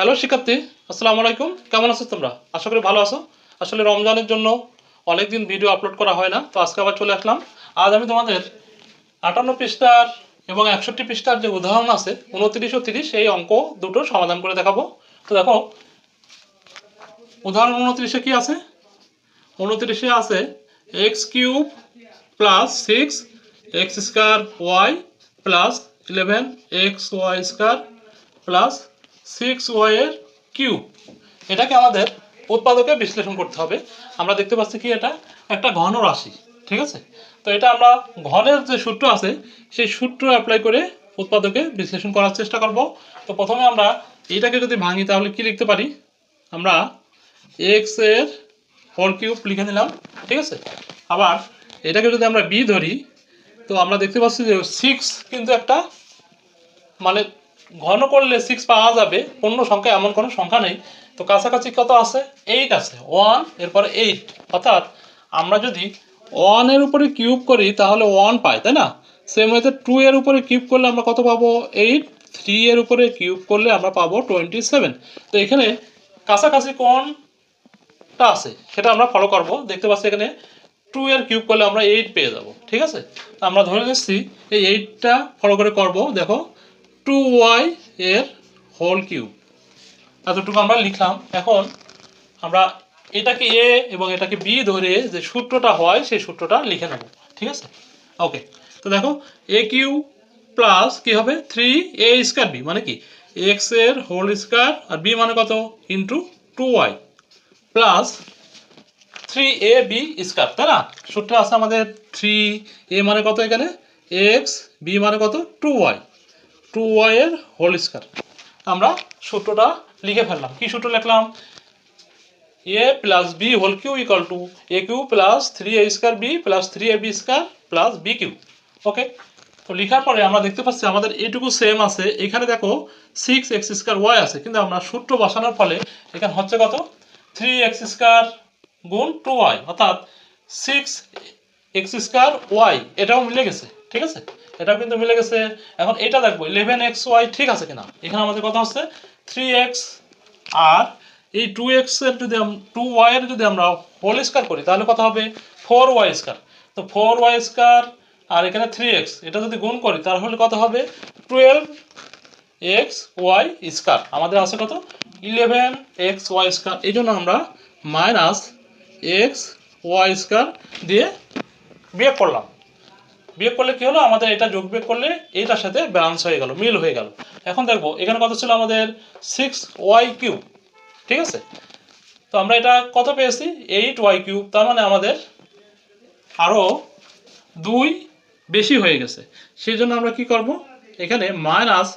Hello শিক্ষার্থী, আসসালামু আলাইকুম। কেমন আছো তোমরা? আশা করি ভালো আছো। আসলে রমজানের জন্য অনেকদিন ভিডিও আপলোড করা হয় না, তো আজকে আবার চলে আসলাম। আজ আমি তোমাদের আটান্ন পৃষ্ঠার এবং একষট্টি পৃষ্ঠার যে উদাহরণ আছে, উনত্রিশ ও তিরিশ, এই অঙ্ক দুটো সমাধান করে দেখাবো। তো দেখো, উদাহরণ উনত্রিশে কি আছে? উনত্রিশে আছে x cube plus six x square y plus eleven x y square plus six ওয়াইয়ের কিউব এটাকে আমাদের উৎপাদকে বিশ্লেষণ করতে হবে। আমরা দেখতে পাচ্ছি কি এটা? একটা ঘন রাশি, ঠিক আছে? তো এটা আমরা ঘনের যে সূত্র আছে, সেই সূত্র অ্যাপ্লাই করে উৎপাদকে বিশ্লেষণ করার চেষ্টা করব। তো প্রথমে আমরা এইটাকে যদি ভাঙি, তাহলে কি লিখতে পারি? আমরা এক্সের হোল কিউব লিখে নিলাম, ঠিক আছে? আবার এটাকে যদি আমরা বি ধরি, তো আমরা দেখতে পাচ্ছি যে সিক্স কিন্তু একটা মানে ঘন করলে সিক্স পাওয়া যাবে অন্য সংখ্যা এমন কোনো সংখ্যা নেই। তো কাছাকাছি কত আছে? এইট আছে। ওয়ান এরপরে এইট অর্থাৎ আমরা যদি ওয়ানের উপরে কিউব করি, তাহলে ওয়ান পাই, তাই না? সেম ওয়েতে টু এর উপরে কিউব করলে আমরা কত পাবো? এইট থ্রি এর উপরে কিউব করলে আমরা পাবো টোয়েন্টি সেভেন তো এখানে কাছাকাছি কোনটা আছে, সেটা আমরা ফলো করব। দেখতে পাচ্ছি এখানে টু এর কিউব করলে আমরা এইট পেয়ে যাব। ঠিক আছে? আমরা ধরে নিচ্ছি, এই এইটটা ফলো করে করব। দেখো টু ওয়াই এর হোল কিউব এতটুকু আমরা লিখলাম। এখন আমরা এটাকে এ এবং এটাকে বি ধরে যে সূত্রটা হয়, সেই সূত্রটা লিখে নেব। ঠিক আছে? ওকে। তো দেখো এ কিউ প্লাস কি হবে? থ্রি এ স্কোয়ার বি মানে কি? এক্সের হোল স্কোয়ার আর বি মানে কত? Into two y plus three a b square তাই না? সূত্র আছে আমাদের থ্রি এ মানে কত এখানে? এক্স বি মানে কত? টু ওয়াই টু ওয়াই এর হোল স্কোয়ার। আমরা সূত্রটা লিখে ফেললাম। কি সূত্র লিখলাম? A plus b whole cube equal to a cube plus three a square b plus three a b square plus b cube. Okay? তো লেখার পরে আমরা দেখতে পাচ্ছি আমাদের এইটুকু সেম আছে। এখানে দেখো সিক্স এক্স স্কোয়ার ওয়াই আছে। কিন্তু আমরা সূত্র বসানোর ফলে এখানে হচ্ছে কত? থ্রি এক্স স্কোয়ার গুণ টু ওয়াই অর্থাৎ সিক্স এক্স স্কোয়ার ওয়াই এটাও মিলে গেছে। ঠিক আছে? এটাও কিন্তু মিলে গেছে, এখন এটা দেখব ইলেভেন এক্স ওয়াই ঠিক আছে কিনা? এখানে আমাদের কথা হচ্ছে থ্রি এক্স আর এই টু এক্সের যদি টু ওয়াই এর যদি আমরা হোল স্কোয়ার করি, তাহলে কত হবে? ফোর ওয়াই স্কোয়ার তো ফোর ওয়াই স্কোয়ার আর এখানে থ্রি এক্স এটা যদি গুণ করি, তাহলে কত হবে? টুয়েলভ এক্স ওয়াই স্কোয়ার আমাদের আছে কত? ইলেভেন এক্স ওয়াই স্কোয়ার এই জন্য আমরা মাইনাস এক্স ওয়াই স্কোয়ার দিয়ে বিয়োগ করলাম। বিয়োগ করলে কি হলো? আমাদের এটা যোগ বিয়োগ করলে এইটার সাথে ব্যালেন্স হয়ে গেল, মিল হয়ে গেল। এখন দেখব, এখানে কত ছিল আমাদের সিক্স ওয়াই কিউব ঠিক আছে? তো আমরা এটা কত পেয়েছি? এইট ওয়াই কিউব তার মানে আমাদের আরও দুই বেশি হয়ে গেছে। সেই জন্য আমরা কি করব? এখানে মাইনাস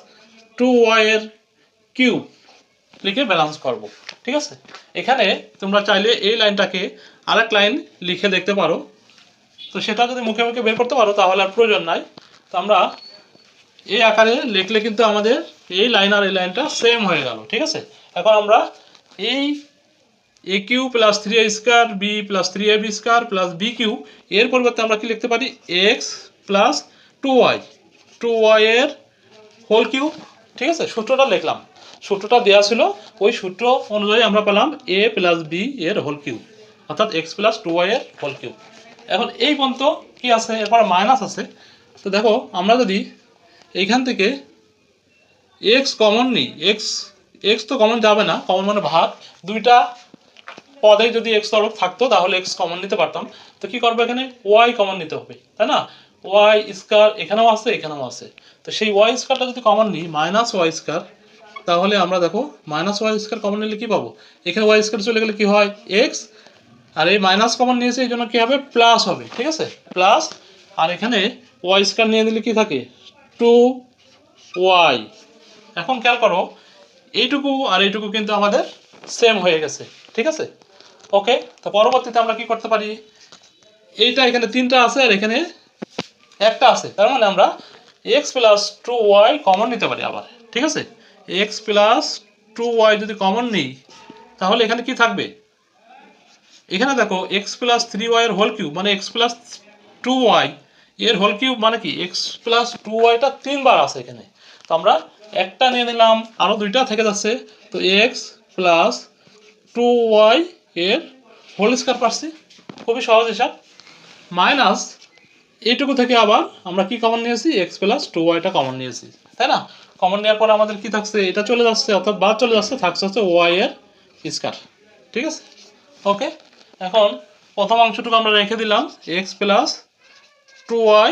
টু ওয়াইয়ের কিউব লিখে ব্যালেন্স করব, ঠিক আছে? এখানে তোমরা চাইলে এই লাইনটাকে আরেক লাইন লিখে দেখতে পারো। তো সেটা যদি মুখে মুখে বের করতে পারো, তাহলে আর প্রয়োজন নাই। তো আমরা এই আকারে লিখলে কিন্তু আমাদের এই লাইন আর এই লাইনটা সেম হয়ে গেল, ঠিক আছে? এখন আমরা এই a cube plus three a square b plus three a b square plus b cube এর পরিবর্তে আমরা কি লিখতে পারি? X plus two y two y এর হোল কিউ ঠিক আছে? সূত্রটা লিখলাম। সূত্রটা দেওয়া ছিল, ওই সূত্র অনুযায়ী আমরা পেলাম এ প্লাস বি এর হোল কিউ অর্থাৎ এক্স প্লাস টু ওয়াই এর হোল কিউ এখন এই পর্যন্ত কি আছে? এরপরে মাইনাস আছে। তো দেখো, আমরা যদি এইখান থেকে এক্স কমন নিই এক্স এক্স তো কমন যাবে না কমন মানে ভাগ। দুইটা পদে যদি এক্স তরফ থাকতো, তাহলে এক্স কমন নিতে পারতাম। তো কি করব এখানে? ওয়াই কমন নিতে হবে, তাই না? ওয়াই স্কোয়ার এখানেও আছে এখানেও আছে। তো সেই ওয়াই স্কোয়ারটা যদি কমন নিই মাইনাস ওয়াই স্কোয়ার তাহলে আমরা দেখো মাইনাস ওয়াই স্কোয়ার কমন নিলে কি পাবো? এখানে ওয়াই স্কোয়ার চলে গেলে কি হয়? এক্স আর এই মাইনাস কমন নিয়েছে, এই জন্য কী হবে? প্লাস হবে, ঠিক আছে? প্লাস আর এখানে ওয়াই স্কোয়ার নিয়ে দিলে কি থাকে? টু ওয়াই এখন খেয়াল করো, এইটুকু আর এইটুকু কিন্তু আমাদের সেম হয়ে গেছে, ঠিক আছে? ওকে তো পরবর্তীতে আমরা কি করতে পারি? এইটা এখানে তিনটা আছে আর এখানে একটা আছে। তার মানে আমরা x plus two y common নিতে পারি আবার, ঠিক আছে? এক্স প্লাস টু ওয়াই যদি কমন নিই, তাহলে এখানে কি থাকবে? এখানে দেখো এক্স প্লাস থ্রি ওয়াই এর হোল কিউব মানে এক্স প্লাস টু ওয়াই এর হোল কিউব মানে কি? এক্স প্লাস টু ওয়াইটা তিনবার আছে এখানে। তো আমরা একটা নিয়ে নিলাম আরও দুইটা থেকে যাচ্ছে। তো এক্স প্লাস টু ওয়াই এর হোল স্কোয়ার পাচ্ছি খুবই সহজ হিসাব। মাইনাস এইটুকু থেকে আবার আমরা কি কমন নিয়েছি? এক্স প্লাস টু ওয়াইটা কমন নিয়েছি। তাই না? কমন নেওয়ার পরে আমাদের কি থাকছে? এটা চলে যাচ্ছে, অর্থাৎ বাদ চলে যাচ্ছে, থাকছে হচ্ছে ওয়াই এর স্কোয়ার ঠিক আছে? ওকে এখন প্রথম অংশটুকু আমরা রেখে দিলাম এক্স প্লাস টু ওয়াই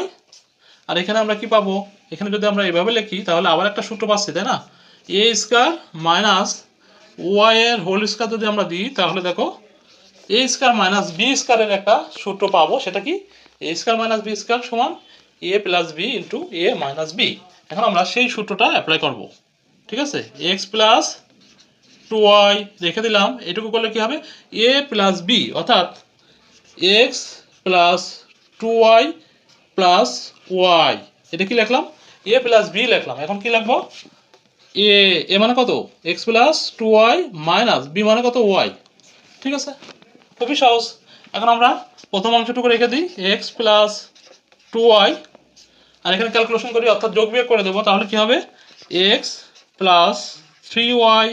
আর এখানে আমরা কি পাবো? এখানে যদি আমরা এভাবে লিখি, তাহলে আবার একটা সূত্র পাচ্ছি, তাই না? এ স্কোয়ার মাইনাস ওয়াই এর হোল স্কোয়ার যদি আমরা দিই, তাহলে দেখো এ স্কোয়ার মাইনাস বি স্কোয়ারের একটা সূত্র পাবো, সেটা কি? A square minus b square সমান a plus b into a minus b এখন আমরা সেই সূত্রটা অ্যাপ্লাই করব, ঠিক আছে? এক্স প্লাস টু ওয়াই রেখে দিলাম, এটুকু করলে কি হবে? এ প্লাস বি অর্থাৎ x plus two y plus y এটা কি লিখলাম? এ প্লাস বি লিখলাম, এখন কি লিখব? এ এ মানে কত? X plus two y minus b মানে কত? ওয়াই ঠিক আছে? খুবই সহজ। এখন আমরা প্রথম অংশটুকু রেখে দিই এক্স প্লাস টু ওয়াই আর এখানে ক্যালকুলেশন করি, অর্থাৎ যোগ বিয়োগ করে দেবো, তাহলে কি হবে? এক্স প্লাস থ্রি ওয়াই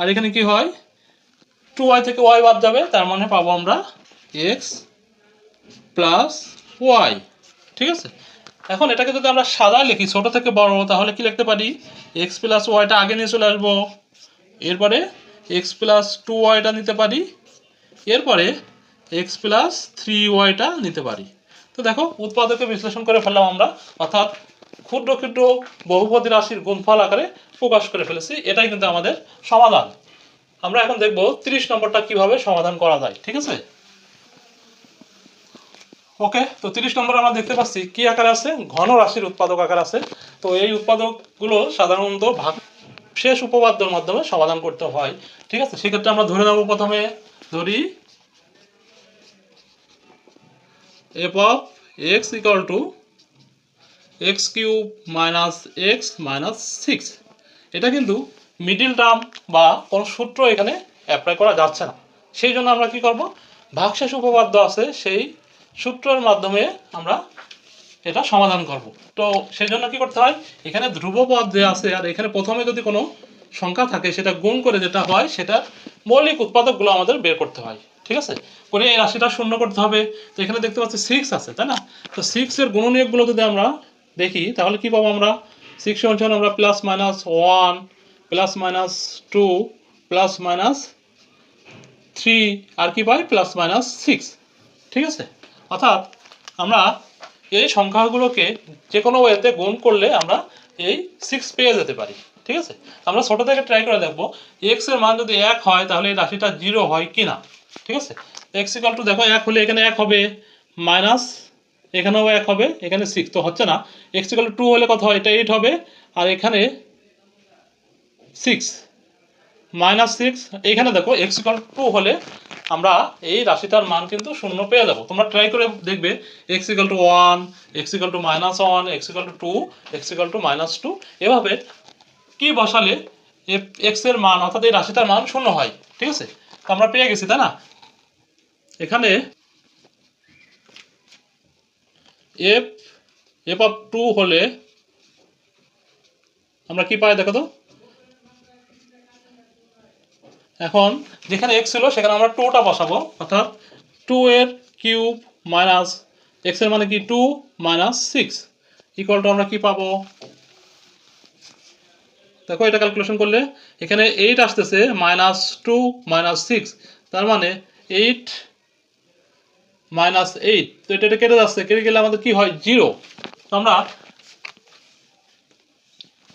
আর এখানে কি হয়? টু ওয়াই থেকে ওয়াই বাদ যাবে, তার মানে পাবো আমরা এক্স প্লাস ওয়াই ঠিক আছে? এখন এটাকে যদি আমরা সাদা লিখি, ছোট থেকে বড়, তাহলে কি লিখতে পারি? এক্স প্লাস ওয়াইটা আগে নিয়ে চলে আসব। এরপরে এক্স প্লাস টু ওয়াইটা নিতে পারি। এরপরে এক্স প্লাস থ্রি ওয়াইটা নিতে পারি। তো দেখো, উৎপাদকে বিশ্লেষণ করে ফেললাম আমরা, অর্থাৎ ক্ষুদ্র ক্ষুদ্র বহুপদী রাশির গুণফল আকারে প্রকাশ করে ফেলেছি, এটাই কিন্তু আমাদের সমাধান। আমরা এখন দেখব তিরিশ নম্বরটা কীভাবে সমাধান করা যায়, ঠিক আছে? ওকে, তো তিরিশ নম্বর আমরা দেখতে পাচ্ছি, কি আকার আছে? ঘন রাশির উৎপাদক আকার আছে। তো এই উৎপাদকগুলো সাধারণত ভাগ, শেষ উপপাদ্যর মাধ্যমে সমাধান করতে হয়, ঠিক আছে? সেক্ষেত্রে আমরা ধরে নেব প্রথমে, ধরি f of x equal to x cube minus x minus six. এটা কিন্তু মিডিল টার্ম বা কোনো সূত্র এখানে অ্যাপ্লাই করা যাচ্ছে না। সেই জন্য আমরা কি করব? ভাগশেষ উপপাদ্য আছে, সেই সূত্রের মাধ্যমে আমরা এটা সমাধান করব। তো সেই জন্য কি করতে হয়? এখানে ধ্রুবপদ যে আছে, আর এখানে প্রথমে যদি কোনো সংখ্যা থাকে, সেটা গুণ করে যেটা হয়, সেটা মৌলিক উৎপাদকগুলো আমাদের বের করতে হয়। ঠিক আছে? করে এই রাশিটা শূন্য করতে হবে। তো এখানে দেখতে পাচ্ছি সিক্স আছে, তাই না? তো সিক্সের গুণনীয়কগুলো যদি আমরা দেখি, তাহলে কি পাবো আমরা? সিক্স অনুসারে আমরা plus minus one plus minus two plus minus three আর কি পাই? প্লাস মাইনাস সিক্স ঠিক আছে? অর্থাৎ আমরা এই সংখ্যাগুলোকে যে কোনো ওয়েতে গুণ করলে আমরা এই সিক্স পেয়ে যেতে পারি, ঠিক আছে? আমরা ছোটো থেকে ট্রাই করে দেখব এক্সের মান যদি এক হয়, তাহলে এই রাশিটা জিরো হয় কি না ঠিক আছে? এক্স ইকাল টু দেখো, এক হলে এখানে এক হবে মাইনাস এখানেও এক হবে, এখানে সিক্স তো হচ্ছে না। এক্স ইকাল টু হলে কত হয়? এটা এইট হবে। আর এখানে সিক্স মাইনাস সিক্স এইখানে দেখো এক্স ইকাল টু হলে আমরা এই রাশিটার মান কিন্তু শূন্য পেয়ে যাব। তোমরা ট্রাই করে দেখবে x equal to one x equal to minus one x equal to two x equal to minus two এভাবে কি বসালে এক্সের মান, অর্থাৎ এই রাশিটার মান শূন্য হয়। ঠিক আছে? তো আমরা পেয়ে গেছি, তাই না? এখানে এফ এফ অফ টু হলে আমরা কি পাই দেখো তো? এখন যেখানে এক্স ছিল সেখানে আমরা টুটা বসাবো। অর্থাৎ টু এর কিউব মাইনাস এক্সের মানে কি? Two minus six equal to আমরা কি পাবো? দেখো এটা ক্যালকুলেশন করলে এখানে এইট আসতেছে মাইনাস টু মাইনাস সিক্স তার মানে এইট মাইনাস এইট তো এটা কেটে যাচ্ছে। কেটে গেলে আমাদের কি হয়? জিরো আমরা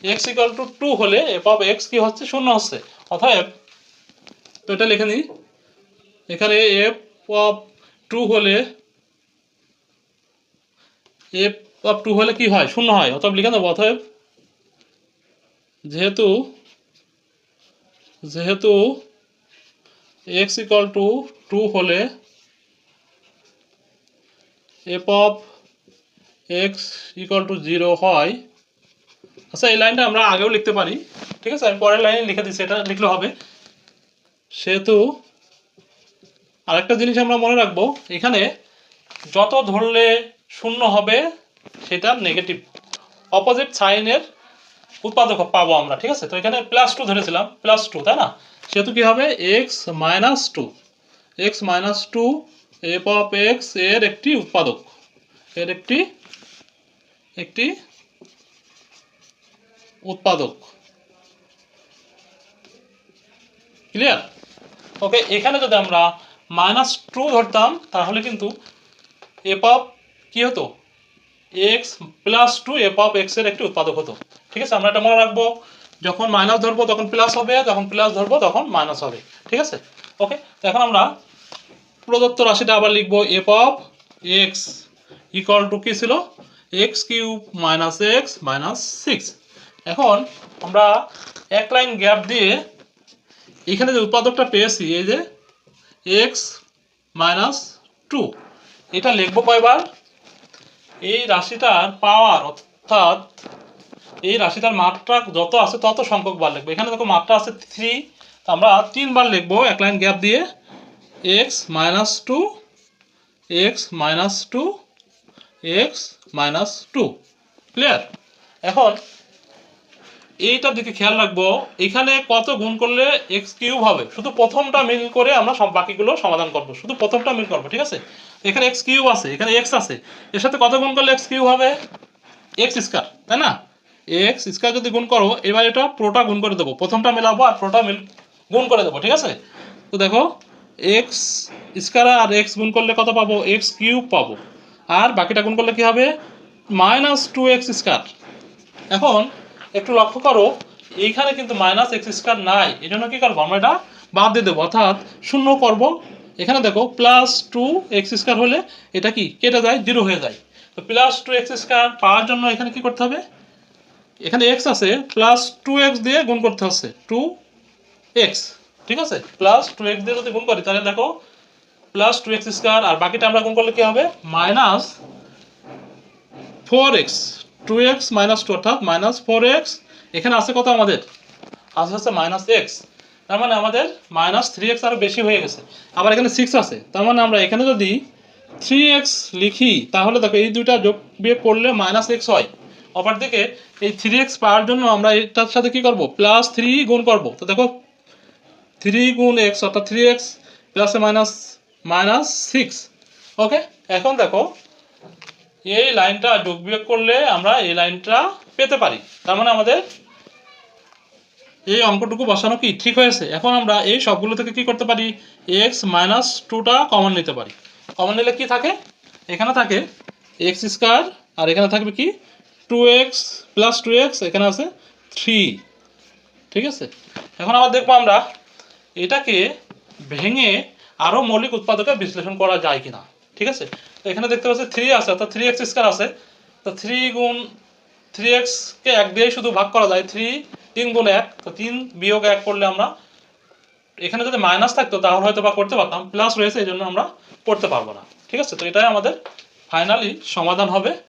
এক্স ইকাল টু টু হলে এফ অফ এক্স কি হচ্ছে? শূন্য হচ্ছে। অতএব তো এটা লিখে নিই। এখানে এফ অফ টু হলে এফ অফ টু হলে কি হয়? শূন্য হয়। অতএব লিখে নেব। অতএব যেহেতু যেহেতু এক্স ইকাল টু টু হলে f of x equal to zero হয়। আচ্ছা এই লাইনটা আমরা আগেও লিখতে পারি। ঠিক আছে, আমি পরের লাইনে লিখে দিচ্ছি, এটা লিখলে হবে। সেহেতু আরেকটা জিনিস আমরা মনে রাখব, এখানে যত ধরলে শূন্য হবে, সেটা নেগেটিভ অপোজিট সাইনের উৎপাদক পাবো আমরা, ঠিক আছে? তো এখানে প্লাস টু ধরেছিলাম প্লাস টু তাই না? সেহেতু কি হবে? X minus two x minus two f of এক্সের একটি উৎপাদক। এর একটি একটি উৎপাদক। ক্লিয়ার ওকে এখানে যদি আমরা মাইনাস টু ধরতাম, তাহলে কিন্তু এফ অফ কী হতো? X plus two f of এক্সের একটি উৎপাদক হতো। ঠিক আছে, আমরা এটা মনে রাখব। যখন মাইনাস ধরবো, তখন প্লাস হবে, যখন প্লাস ধরবো, তখন মাইনাস হবে। ঠিক আছে? ওকে তো এখন আমরা প্রদত্ত রাশিটা আবার লিখব f of x equal to কী ছিল? X cube minus x minus six এখন আমরা এক লাইন গ্যাপ দিয়ে এখানে যে উৎপাদকটা পেয়েছি, এই যে এক্স মাইনাস টু এটা লিখব কয়বার? এই রাশিটার পাওয়ার অর্থাৎ এই রাশিটার মাত্রা যত আছে তত সংখ্যক বার লিখব। এখানে দেখো মাত্রা আছে থ্রি আমরা তিনবার লিখব এক লাইন গ্যাপ দিয়ে। X minus two x minus two x minus two clear এখন এইটার দিকে খেয়াল রাখব, এখানে কত গুণ করলে এক্স কিউব হবে? শুধু প্রথমটা মিল করে আমরা সব বাকিগুলো সমাধান করব। শুধু প্রথমটা মিল করব, ঠিক আছে? এখানে এক্স কিউব আছে, এখানে এক্স আছে। এর সাথে কত গুণ করলে এক্স কিউব হবে? এক্স স্কোয়ার তাই না? এক্স স্কোয়ার যদি গুণ করো, এবার এটা প্রোটা গুণ করে দেবো। প্রথমটা মেলাবো আর প্রোটা মিল গুণ করে দেবো, ঠিক আছে? তো দেখো এক্স স্কোয়ার আর এক্স গুণ করলে কত পাবো? এক্স কিউব পাবো। আর বাকিটা গুণ করলে কি হবে? Minus two x square. এখন একটু লক্ষ্য করো, এইখানে কিন্তু মাইনাস এক্স স্কোয়ার নাই। এই জন্য কি করব? আমরা এটা বাদ দিয়ে দেবো। অর্থাৎ শূন্য করব। এখানে দেখো প্লাস টু এক্স স্কোয়ার হলে এটা কি? কেটে যায় জিরো হয়ে যায়। তো প্লাস টু এক্স স্কোয়ার পাওয়ার জন্য এখানে কি করতে হবে? এখানে এক্স আছে প্লাস টু এক্স দিয়ে গুণ করতে হচ্ছে টু এক্স ঠিক আছে? প্লাস টু এক্স দিয়ে যদি গুণ করি, তাহলে দেখো প্লাস টু এক্স স্কোয়ার আর বাকিটা আমরা গুণ করলে কি হবে? Minus four x two x minus two অর্থাৎ মাইনাস ফোর এক্স এখানে আছে কত আমাদের? আছে হচ্ছে মাইনাস এক্স তার মানে আমাদের মাইনাস থ্রি এক্স আরও বেশি হয়ে গেছে। আবার এখানে সিক্স আছে, তার মানে আমরা এখানে যদি থ্রি এক্স লিখি, তাহলে দেখো এই দুইটা যোগ বিয়োগ করলে মাইনাস এক্স হয়। অপর দিকে এই থ্রি এক্স পাওয়ার জন্য আমরা এটার সাথে কি করব? প্লাস থ্রি গুণ করব। তো দেখো থ্রি গুণ এক্স অর্থাৎ থ্রি এক্স প্লাসে মাইনাস মাইনাস সিক্স ওকে এখন দেখো, এই লাইনটা যোগ বিয়োগ করলে আমরা এই লাইনটা পেতে পারি। তার মানে আমাদের এই অঙ্কটুকু বসানো কি ঠিক হয়েছে? এখন আমরা এই সবগুলো থেকে কি করতে পারি? এক্স মাইনাস টুটা কমন নিতে পারি। কমন নিলে কি থাকে? এখানে থাকে এক্স স্কোয়ার আর এখানে থাকবে কি? Two x plus two x এখানে আছে থ্রি ঠিক আছে? এখন আবার দেখব আমরা এটাকে ভেঙে আরও মৌলিক উৎপাদকে বিশ্লেষণ করা যায় কিনা। ঠিক আছে? তো এখানে দেখতে পাচ্ছি থ্রি আছে, অর্থাৎ থ্রি এক্স স্কোয়ার আছে। তো থ্রি গুণ থ্রি এক্সকে এক দিয়ে শুধু ভাগ করা যায় থ্রি তিন গুণ এক। তো তিন বিয়োগ এক করলে আমরা এখানে যদি মাইনাস থাকতো তাহলে হয়তো বা করতে পারতাম প্লাস রয়েছে, এই জন্য আমরা করতে পারব না। ঠিক আছে? তো এটাই আমাদের ফাইনালি সমাধান হবে।